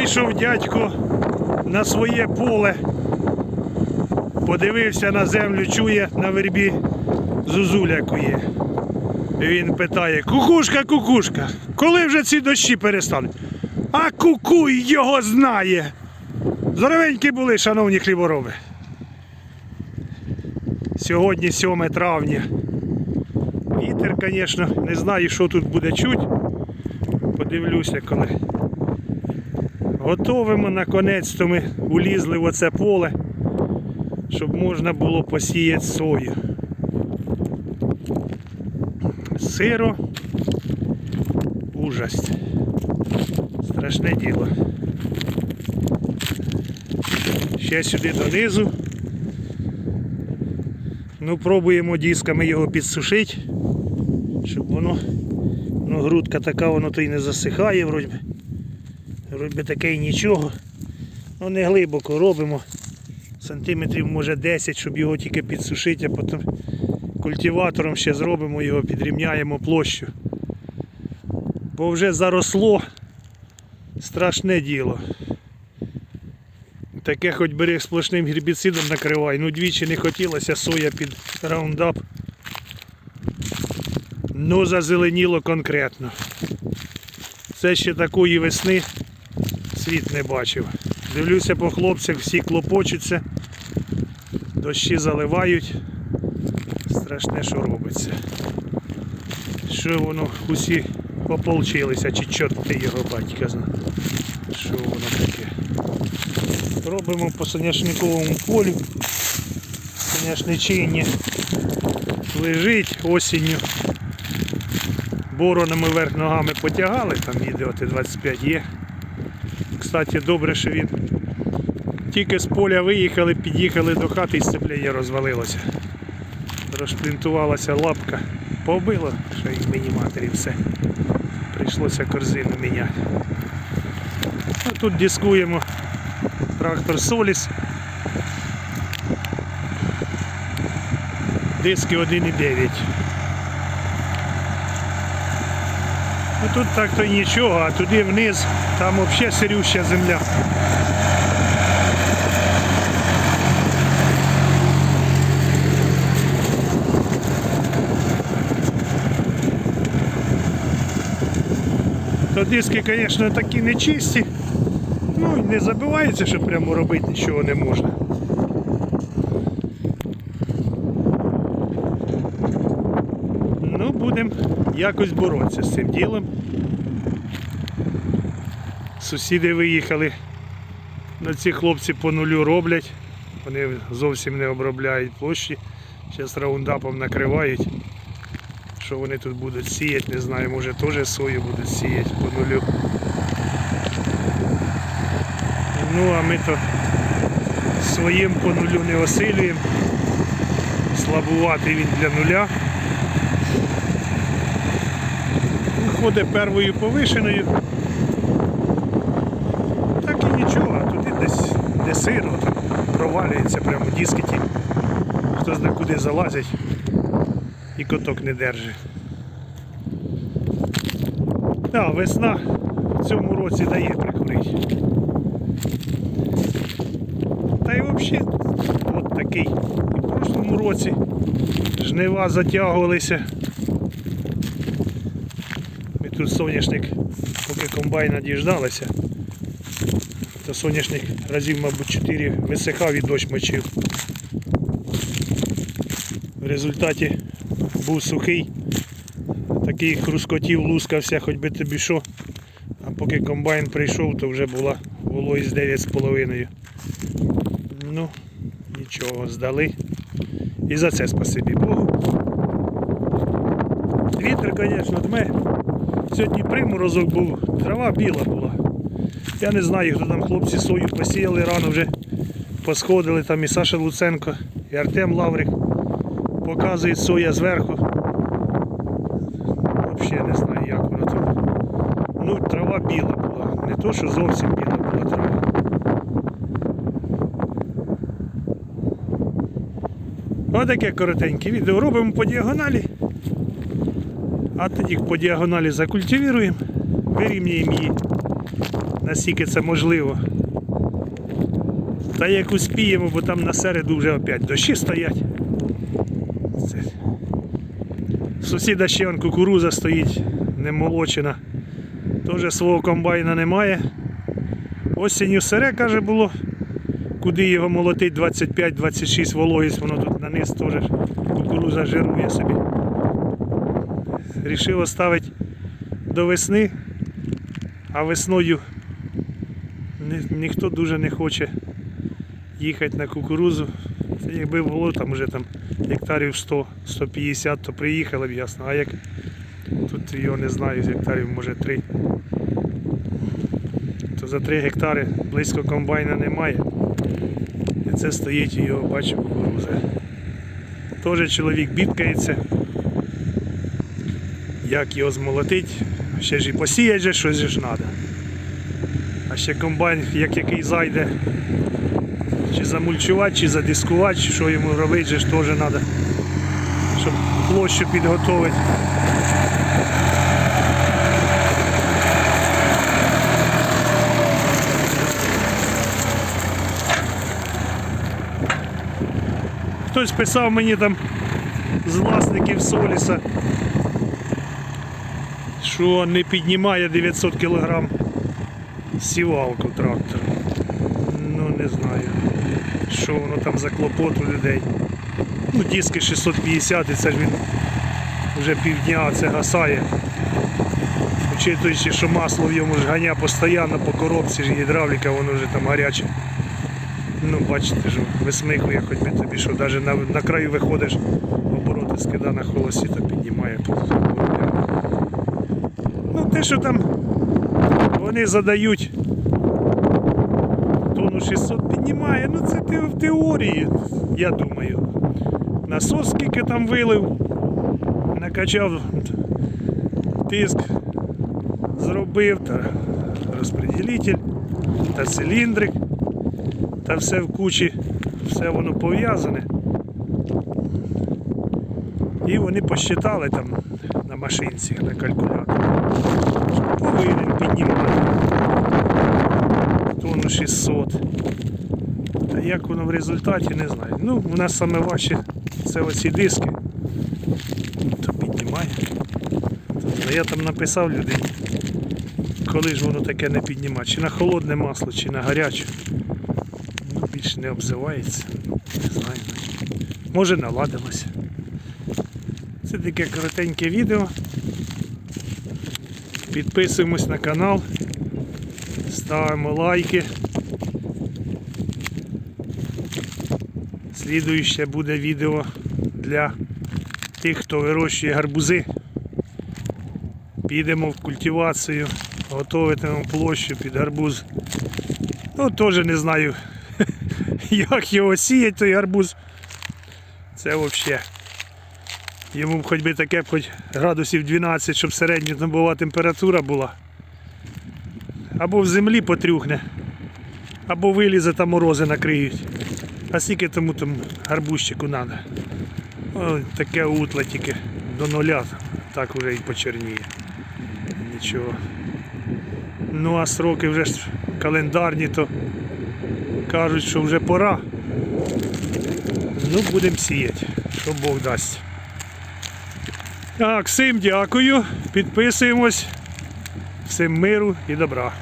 Вийшов дядько на своє поле, подивився на землю, чує на вербі зузуля кує. Він питає: Кукушка, кукушка, коли вже ці дощі перестануть? А кукуй його знає. Здоровенькі були, шановні хлібороби. Сьогодні 7 травня. Вітер, звісно, не знаю, що тут буде чуть. Подивлюся, коли. Готовимо наконець-то ми улізли в оце поле, щоб можна було посіяти сою. Сиро. Ужас. Страшне діло. Ще сюди донизу. Ну, пробуємо дисками його підсушити, щоб воно, ну, грудка така, воно то й не засихає, вроді. Би. Й нічого. Ну не глибоко робимо. Сантиметрів може 10, щоб його тільки підсушити, а потім культиватором ще зробимо його, підрівняємо площу. Бо вже заросло страшне діло. Таке хоч бери сплошним гербіцидом накривай. Ну двічі не хотілося соя під раундап. Ну зазеленіло конкретно. Це ще такої весни світ не бачив. Дивлюся по хлопцях, всі клопочуться, дощі заливають. Страшне, що робиться. Що воно усі пополчилися, чи чорти його батька зна. Що воно таке? Робимо по соняшниковому полю. Соняшничині лежить осінню. Боронами вверх ногами потягали, там відео Т-25 є. Кстати, добре, що він тільки з поля виїхали, під'їхали до хати і сцеплення розвалилося. Розшплінтувалася лапка, побило, що й мені матері все. Прийшлося корзину міняти. А тут дискуємо трактор Соліс. Диски 1,9. Ну тут так то нічого, а туди вниз, там взагалі сирюща земля. То диски, звісно, такі нечисті. Ну не забивається, що прямо робити нічого не можна. Ну, будемо якось боротися з цим ділом. Сусіди виїхали. На ці хлопці по нулю роблять. Вони зовсім не обробляють площі. Зараз раундапом накривають. Що вони тут будуть сіяти, не знаю, може теж сою будуть сіяти по нулю. Ну а ми то своїм по нулю не осилюємо. Слабувати він для нуля. Виходить первою повишеною. Так і нічого, а туди десь де сиро, там провалюється прямо диски ті. Хто знає куди залазять і коток не держить. Так, весна в цьому році дає прикурити. Та й взагалі от такий. І в прошлому році жнива затягувалися. Тут соняшник, поки комбайна діждалися, то соняшник разів, мабуть, 4 висихав і дощ мочив. В результаті був сухий, такий хрускотів, лускався, хоч би тобі що. А поки комбайн прийшов, то вже була вологість 9,5. Ну, нічого, здали. І за це спасибі Богу. Вітер, звісно, дме. Сьогодні приморозок був, трава біла була. Я не знаю, хто там хлопці сою посіяли рано вже посходили, там і Саша Луценко, і Артем Лаврик. Показують соя зверху. Взагалі не знаю, як воно там. Ну, трава біла була. Не то, що зовсім біла була трава. Отаке коротеньке відео робимо по діагоналі. А тоді по діагоналі закультивіруємо, вирівнюємо її наскільки це можливо. Та як успіємо, бо там на середу вже опять дощі стоять. Сусіда ще он кукуруза стоїть, не молочена. Теж свого комбайна немає. Осінню сере, каже, було. Куди його молотить 25-26 вологість, воно тут на низ теж кукуруза жирує собі. Рішив оставити до весни, а весною ні- ніхто дуже не хоче їхати на кукурузу. Це якби було там вже там гектарів 100-150, то приїхали б ясно. А як тут його не знаю, з гектарів може 3. То за 3 гектари близько комбайна немає. І це стоїть його бачу кукуруза. Теж чоловік бідкається. Як його змолотить, ще ж і посіять же щось ж треба. А ще комбайн, як який зайде, чи замульчувати, чи задискувати, що йому робити, же ж теж треба, щоб площу підготовити. Хтось писав мені там з власників Соліса, що не піднімає 900 кг сівалку трактора. Ну не знаю, що воно там за клопот у людей. Ну, диски 650 і це ж він вже півдня це гасає. Учитуючи, що масло в йому ж ганя постійно по коробці ж гідравліка, воно вже там гаряче. Ну, бачите, що висмикує хоч би тобі, що навіть на, на краю виходиш, обороти скида на холосі, то піднімає те, що там вони задають тонну 600 піднімає, ну це в теорії, я думаю. Насос скільки там вилив, накачав тиск, зробив, та розподілитель, та циліндрик, та все в кучі, все воно пов'язане. І вони посчитали там машинці, на калькуляторі, повинен піднімати тонну 600. Та як воно в результаті, не знаю. Ну, у нас саме важче це оці диски. То піднімає. Тобто я там написав людині, коли ж воно таке не піднімає. Чи на холодне масло, чи на гаряче. Ну, більш не обзивається. Не знаю. Може наладилося. Це таке коротеньке відео. Підписуємось на канал, ставимо лайки. Слідуюче буде відео для тих, хто вирощує гарбузи. Підемо в культивацію, готуватимемо площу під гарбуз. Ну, теж не знаю, як його сіять, той гарбуз. Це взагалі. Йому б хоч би таке б хоч градусів 12, щоб середня середньодобова температура була. Або в землі потрюхне, або вилізе та морози накриють. А скільки тому там гарбузчику треба? Таке утле тільки до нуля, так вже і почерніє. Нічого. Ну а сроки вже ж календарні, то кажуть, що вже пора. Ну, будемо сіяти, що Бог дасть. Так, всім дякую, підписуємось, всім миру і добра.